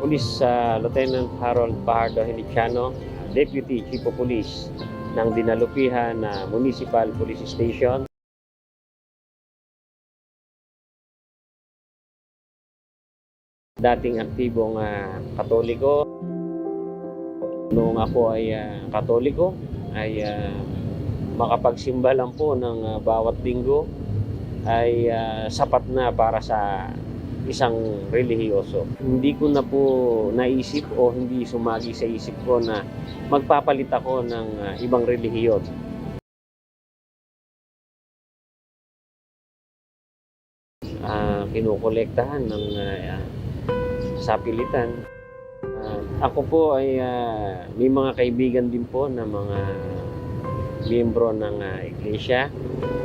Police uh, Lieutenant Harold Pajardo Heliciano, Deputy Chief of Police ng Dinalupihan na Municipal Police Station. Dating aktibong ah, katoliko. Noong ako ay ah, katoliko, ay ah, makapagsimba lang po ng ah, bawat linggo ay ah, sapat na para sa isang relihiyoso. Hindi ko na po naisip o hindi sumagi sa isip ko na magpapalit ako ng ah, ibang relihiyon. Ah, kinukolektahan ng ah, sapilitan. Ah, ako po ay ah, may mga kaibigan din po na mga miyembro ng ah, iglesia.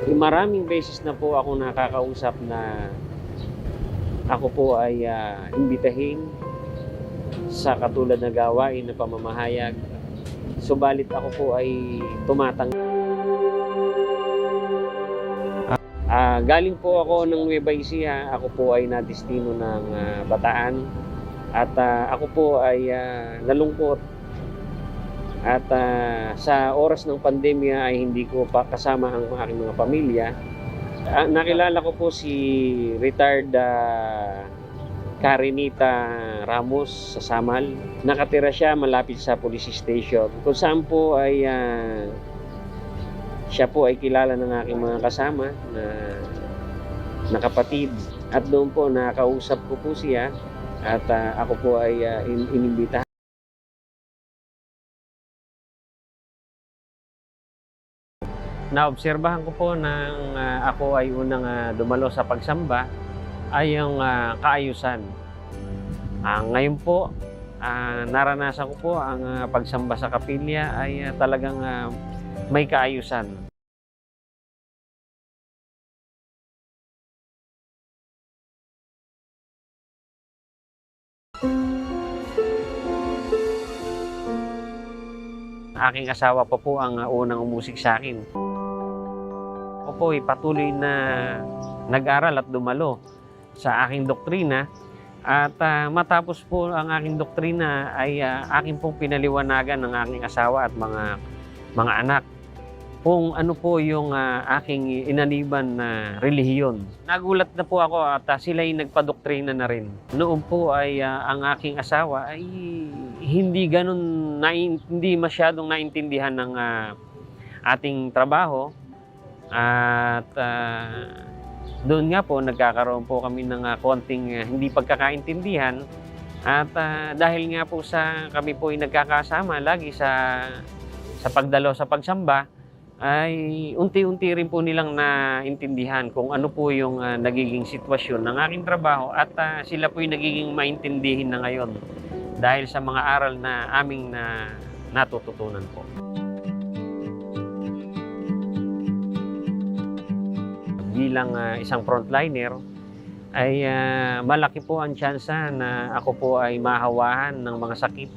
Maraming beses na po ako nakakausap na ako po ay ah, imbitahin sa katulad na gawain na pamamahayag. Subalit ako po ay tumatang. Ah, galing po ako ng Nueva Ecija. Ako po ay nadestino ng ah, Bataan. At ah, ako po ay ah, nalungkot. At ah, sa oras ng pandemya ay hindi ko pa kasama ang aking mga pamilya. Ah, nakilala ko po si retired ah, Karinita Ramos sa Samal. Nakatira siya malapit sa police station. Kung saan po ay ah, siya po ay kilala ng aking mga kasama na, na kapatid. At doon po nakausap ko po siya at ah, ako po ay ah, in- inimbitahan. Naobserbahan ko po nang ah, ako ay unang ah, dumalo sa pagsamba ay yung ah, kaayusan. Ah, ngayon po, ah, naranasan ko po ang ah, pagsamba sa kapilya ay ah, talagang ah, may kaayusan. Aking asawa pa po ang uh, unang umusik sa akin. Ako po ay patuloy na nag-aral at dumalo sa aking doktrina at ah, matapos po ang aking doktrina ay ah, aking pong pinaliwanagan ng aking asawa at mga mga anak kung ano po yung ah, aking inaniban na relihiyon. Nagulat na po ako at ah, sila ay nagpadoktrina na rin. Noon po ay ah, ang aking asawa ay hindi ganun nain, hindi masyadong naintindihan ng ah, ating trabaho at ah, doon nga po nagkakaroon po kami ng ah, konting ah, hindi pagkakaintindihan at ah, dahil nga po sa kami po ay nagkakasama lagi sa sa pagdalo sa pagsamba ay unti-unti rin po nilang naintindihan kung ano po yung ah, nagiging sitwasyon ng aking trabaho at ah, sila po yung nagiging maintindihin na ngayon dahil sa mga aral na aming na natututunan po. Bilang ah, isang frontliner, ay ah, malaki po ang tsansa na ako po ay mahawahan ng mga sakit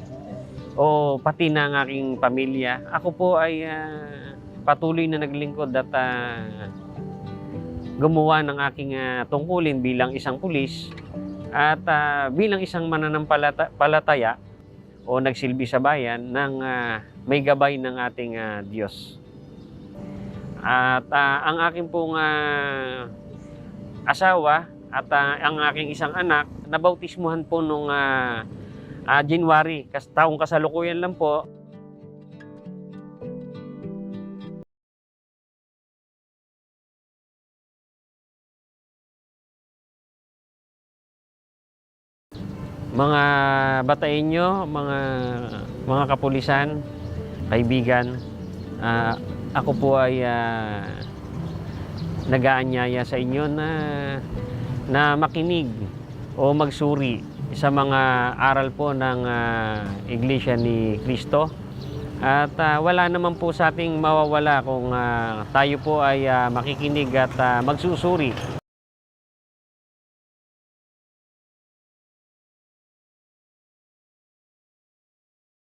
o pati na ang aking pamilya. Ako po ay ah, patuloy na naglingkod at ah, gumawa ng aking ah, tungkulin bilang isang pulis at ah, bilang isang mananampalataya o nagsilbi sa bayan ng ah, may gabay ng ating ah, Diyos. At ah, ang aking pong ah, asawa at ah, ang aking isang anak, nabautismuhan po nung ah, ah, January, kas taong kasalukuyan lang po. Mga batainyo, mga mga kapulisan, kaibigan, ah, ako po ay ah, nag-aanyaya sa inyo na na makinig o magsuri sa mga aral po ng ah, Iglesia ni Cristo. At ah, wala naman po sa ating mawawala kung ah, tayo po ay ah, makikinig at ah, magsusuri